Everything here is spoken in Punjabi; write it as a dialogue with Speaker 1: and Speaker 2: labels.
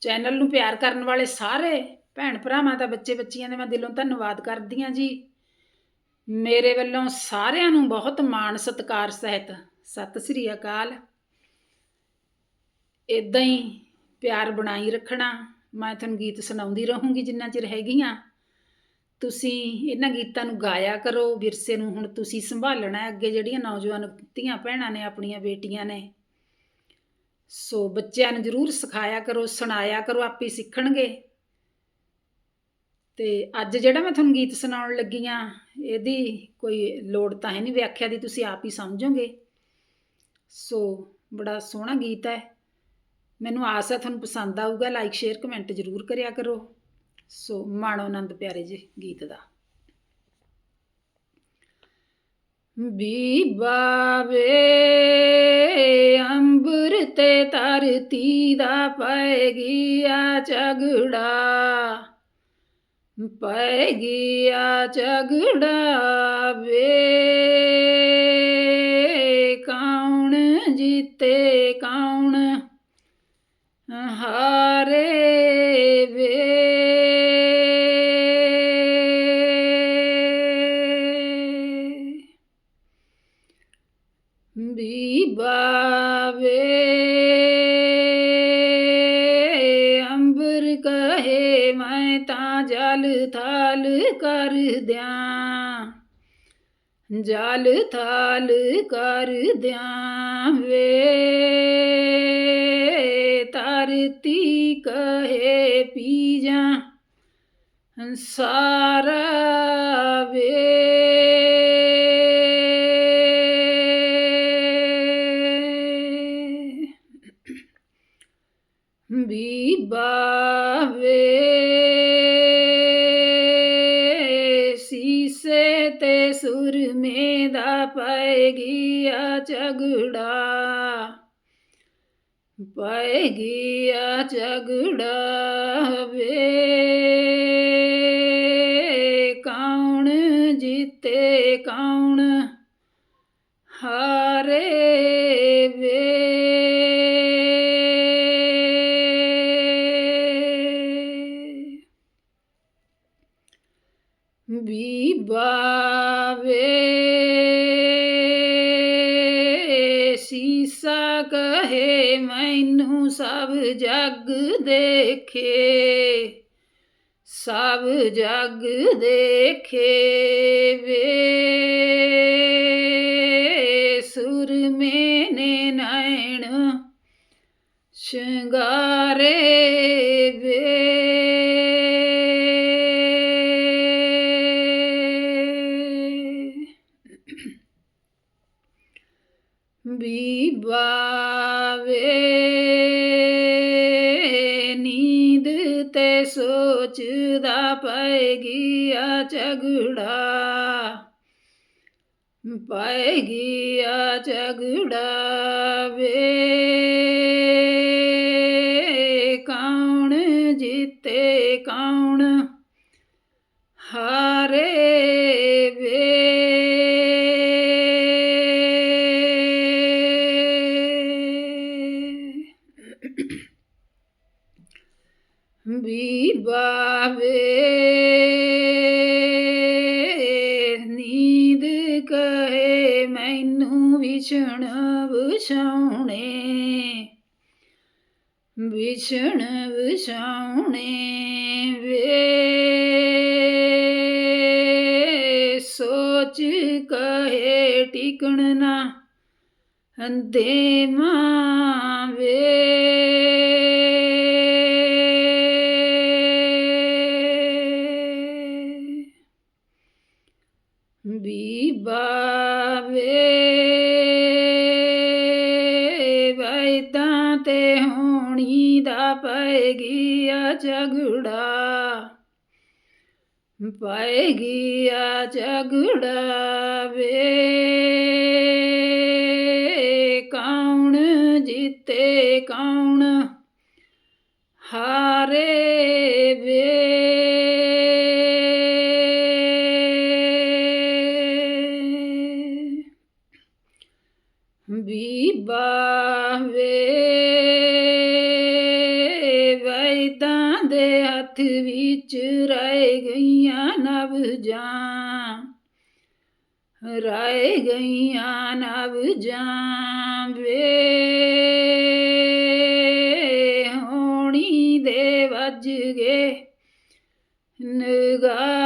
Speaker 1: ਚੈਨਲ ਨੂੰ ਪਿਆਰ ਕਰਨ ਵਾਲੇ ਸਾਰੇ ਭੈਣ ਭਰਾਵਾਂ ਦਾ ਬੱਚੇ ਬੱਚੀਆਂ ਦੇ ਮੈਂ ਦਿਲੋਂ ਧੰਨਵਾਦ ਕਰਦੀ ਹਾਂ ਜੀ। ਮੇਰੇ ਵੱਲੋਂ ਸਾਰਿਆਂ ਨੂੰ ਬਹੁਤ ਮਾਣ, ਸਤਿਕਾਰ, ਸਹਿਤ। ਸਤਿ ਸ੍ਰੀ ਅਕਾਲ। ਇਦਾਂ ਹੀ ਪਿਆਰ ਬਣਾਈ ਰੱਖਣਾ, ਮੈਂ ਤੁਹਾਨੂੰ ਗੀਤ ਸੁਣਾਉਂਦੀ ਰਹੂੰਗੀ ਜਿੰਨਾ ਚਿਰ ਹੈਗੀਆਂ ਤੁਸੀਂ ਇਹਨਾਂ ਗੀਤਾਂ ਨੂੰ ਗਾਇਆ ਕਰੋ, ਵਿਰਸੇ ਨੂੰ ਹੁਣ ਤੁਸੀਂ ਸੰਭਾਲਣਾ ਅੱਗੇ ਜਿਹੜੀਆਂ ਨੌਜਵਾਨ ਧੀਆਂ ਭੈਣਾਂ ਨੇ, ਆਪਣੀਆਂ ਬੇਟੀਆਂ ਨੇ ਸੋ ਬੱਚਿਆਂ ਨੂੰ ਜ਼ਰੂਰ ਸਿਖਾਇਆ ਕਰੋ, ਸੁਣਾਇਆ ਕਰੋ, ਆਪੇ ਸਿੱਖਣਗੇ। ਤੇ ਅੱਜ ਜਿਹੜਾ ਮੈਂ ਤੁਹਾਨੂੰ ਗੀਤ ਸੁਣਾਉਣ ਲੱਗੀ ਆ, ਇਹਦੀ ਕੋਈ ਲੋੜ ਤਾਂ ਹੈ ਨਹੀਂ ਵਿਆਖਿਆ ਦੀ, ਤੁਸੀਂ ਆਪ ਹੀ ਸਮਝੋਗੇ। ਸੋ ਬੜਾ ਸੋਹਣਾ ਗੀਤ ਹੈ। ਮੈਨੂੰ ਆਸ ਹੈ ਤੁਹਾਨੂੰ ਪਸੰਦ ਆਊਗਾ ਲਾਈਕ ਸ਼ੇਅਰ ਕਮੈਂਟ ਜ਼ਰੂਰ ਕਰਿਆ ਕਰੋ। ਸੋ ਮਾਣੋ ਆਨੰਦ ਪਿਆਰੇ ਜੀ, ਗੀਤ ਦਾ। ਬੀਬਾ ਵੇ ਅੰਬਰ ਤੇ ਧਰਤੀ ਦਾ ਪੈ ਗਿਆ ਝਗੜਾ। ਪੈ ਗਿਆ ਝਗੜਾ ਵੇ। ਕੌਣ ਜਿੱਤੇ, ਕੌਣ ਹਾਰੇ ਵੇ। ਬੀਬਾ ਅੰਬਰ ਕਹੇ, ਮੈਂ ਤਾਂ ਜਲ ਥਾਲ ਕਰ ਦਿਆਂ। ਜਲ ਥਾਲ ਕਰ ਦਿਆਂ ਵੇ। ਧਰਤੀ ਕਹੇ ਪੀ ਜਾ ਸਾਰਾ ਵੇ। ਬੀਬਾ ਸੀਸੇ ਤੇ ਸੁਰਮੇ ਦਾ ਪੈ ਗਿਆ ਝਗੜਾ। ਪੈ ਗਿਆ ਝਗੜਾ ਵੇ। ਕੌਣ ਜਿੱਤੇ, ਕੌਣ ਹਾਰੇ ਵੇ। ਬੀਬਾ ਵੇ ਸੀਸਾ ਕਹੇ ਮੈਨੂੰ ਸਭ ਜਗ ਦੇਖੇ, ਸਭ ਜਗ ਦੇਖੇ ਵੇ। ਸੁਰਮੇ ਨੇ ਨੈਣ, ਸ਼ਿੰਗਾਰੇ ਵੇ। ਬੀਬਾ ਵੇ ਨੀਂਦ ਤੇ ਸੋਚਦਾ ਪੈ ਗਿਆ ਝਗੜਾ। ਪੈ ਗਿਆ ਝਗੜਾ ਵੇ, ਕੌਣ ਜਿੱਤੇ ਕੌਣ ਬੀਬਾ ਵੇ ਨੀਂਦ ਕਹੇ ਮੈਨੂੰ ਵਿਛਣ ਵਿਛਾਉਣੇ। ਵਿਛਣ ਵਿਛਾਉਣੇ ਵੇ। ਸੋਚ ਕਹੇ ਟਿਕਣ ਨਾ ਦੇ ਮਾਂ ਬੀਬਾ ਵੇ ਵੈਦਾਂ ਤੇ ਹੋਣੀ ਦਾ ਪੈ ਗਿਆ ਝਗੜਾ। ਪੈ ਗਿਆ ਝਗੜਾ ਵੇ। ਕੌਣ ਜਿੱਤੇ, ਕੌਣ ਬੀਬਾ ਵੇ ਵੈ ਸ਼ਹੀਦਾਂ ਦੇ ਹੱਥ ਵਿੱਚ ਰਹਿ ਗਈਆਂ ਨਵ ਜਾਂ। ਰਹਿ ਗਈਆਂ ਨਵ ਜਾਂ ਵੇ। ਹੋਣੀ ਦੇ ਵੱਜ ਗਏ। ਨਗਾਰੇ